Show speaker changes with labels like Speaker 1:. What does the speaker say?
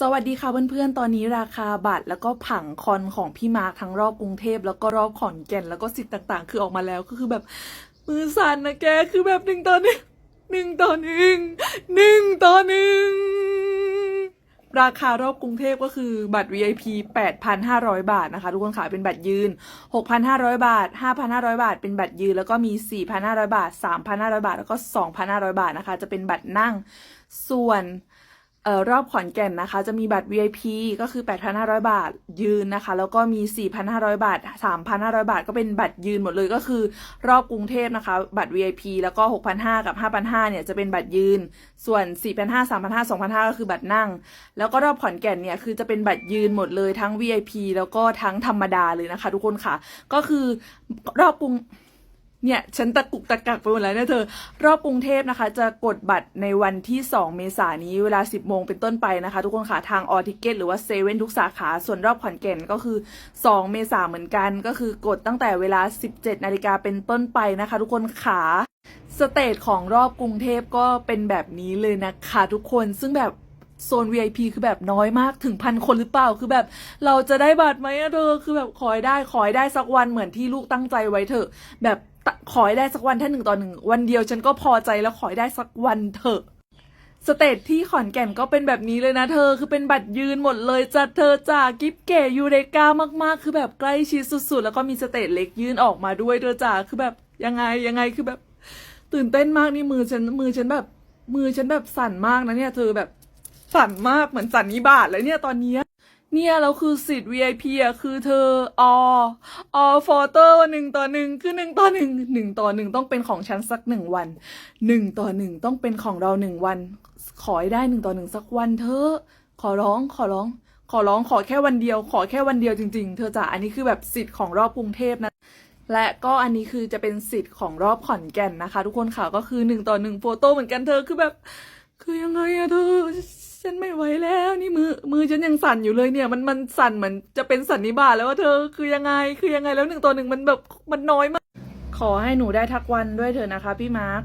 Speaker 1: สวัสดีค่ะเพื่อนๆ ตอนนี้ราคาบัตรแล้วก็ผังคอนของพี่มาร์คทั้งรอบกรุงเทพแล้วก็รอบขอนแก่นแล้วก็สิทธิ์ต่างๆ คือออกมาแล้วก็คือแบบมือสั่นนะแกคือแบบหนึ่งต่อหนึ่งหนึ่งต่อหนึ่งหนึ่งต่อหนึ่งราคารอบกรุงเทพก็คือบัตร VIP 8,500 บาทนะคะ ทุกคนค่ะเป็นบัตรยืน 6,500 บาท 5,500 บาท เป็นบัตรยืน แล้วก็มี 4,500 บาท 3,500 บาท แล้วก็ 2,500 บาทนะคะ จะเป็นบัตรนั่งส่วน ออรอบขอนแก่นนะคะ จะมีบัตร VIP ก็คือ 8,500 บาทยืนนะคะ แล้วก็มี 4,500 บาท 3,500 บาท ก็เป็นบัตรยืนหมดเลยก็คือ รอบกรุงเทพนะคะ บัตร VIP แล้วก็ 6,500 กับ 5,500 เนี่ยจะเป็นบัตรยืน ส่วน 4,500 3,500 2,500 ก็คือบัตรนั่ง แล้วก็รอบขอนแก่นเนี่ยคือจะเป็นบัตรยืนหมดเลยทั้ง VIP แล้วก็ทั้งธรรมดาเลยนะคะ ทุกคนค่ะ ก็คือรอบกรุง เนี่ยฉันตะกุกตะกักไปหมดแล้วเนี่ยเธอ รอบกรุงเทพนะคะ จะกดบัตรในวันที่ 2 เมษายนนี้เวลา 10 โมงเป็นต้นไปนะคะ ทุกคนค่ะทางออทิเกตหรือว่าเซเว่นทุกสาขา ส่วนรอบขอนแก่นก็คือ 2 เมษายนเหมือนกัน ก็คือกดตั้งแต่เวลา 17 นาฬิกาเป็นต้นไปนะคะ ทุกคนค่ะสเตจของรอบกรุงเทพก็เป็นแบบนี้เลยนะคะทุกคนซึ่งแบบโซน VIP คือแบบน้อยมากถึงพันคนหรือเปล่า คือแบบเราจะได้บัตรไหมเธอคือแบบขอให้ได้ขอให้ได้สักวันเหมือนที่ลูกตั้งใจไว้เถอะ แบบ ขอให้ได้สักวันแค่หนึ่งต่อหนึ่งวันเดียวฉันก็พอใจแล้วขอให้ได้สักวันเถอะสเตจที่ขอนแก่นก็เป็นแบบนี้เลยนะเธอ คือเป็นบัตรยืนหมดเลยจ้ะเธอจากิฟเก๋ยูเรกามากๆ คือแบบใกล้ชิดสุดๆ แล้วก็มีสเตจเล็กยื่นออกมาด้วยเธอจ้าคือแบบยังไงยังไงคือแบบ ตื่นเต้นมากนี่มือฉันมือฉันแบบ มือฉันแบบสั่นมากนะเนี่ย เธอแบบสั่นมากเหมือนสั่นนิบาตเลยเนี่ยตอนนี้ เนี่ยแล้วคือสิทธิ์ VIP อะคือเธออออฟอเตอร์หนึ่งต่อหนึ่งคือหนึ่งต่อหนึ่งหนึ่งต่อหนึ่งต้องเป็นของฉันสักหนึ่งวันหนึ่งต่อหนึ่งต้องเป็นของเราหนึ่งวัน ขอให้ได้หนึ่งต่อหนึ่งสักวันเธอขอร้องขอร้อง ขอร้องขอแค่วันเดียว ขอแค่วันเดียวจริง ๆ เธอจ๋าอันนี้คือแบบสิทธิ์ของรอบกรุงเทพนะและก็อันนี้คือจะเป็นสิทธิ์ของรอบขอนแก่นนะคะ ทุกคนค่ะก็คือหนึ่งต่อหนึ่งโฟโต้เหมือนกันเธอคือแบบ คือยังไงอะเธอ ไม่ไหวแล้ว นี่มือมือฉันยังสั่นอยู่เลยเนี่ย มันมันสั่นเหมือนจะเป็นสันนิบาตแล้วว่าเธอคือยังไงคือยังไงแล้วหนึ่งต่อหนึ่งมันแบบมันน้อยมาก ขอให้หนูได้ทักวันด้วยเธอนะคะพี่มาร์ค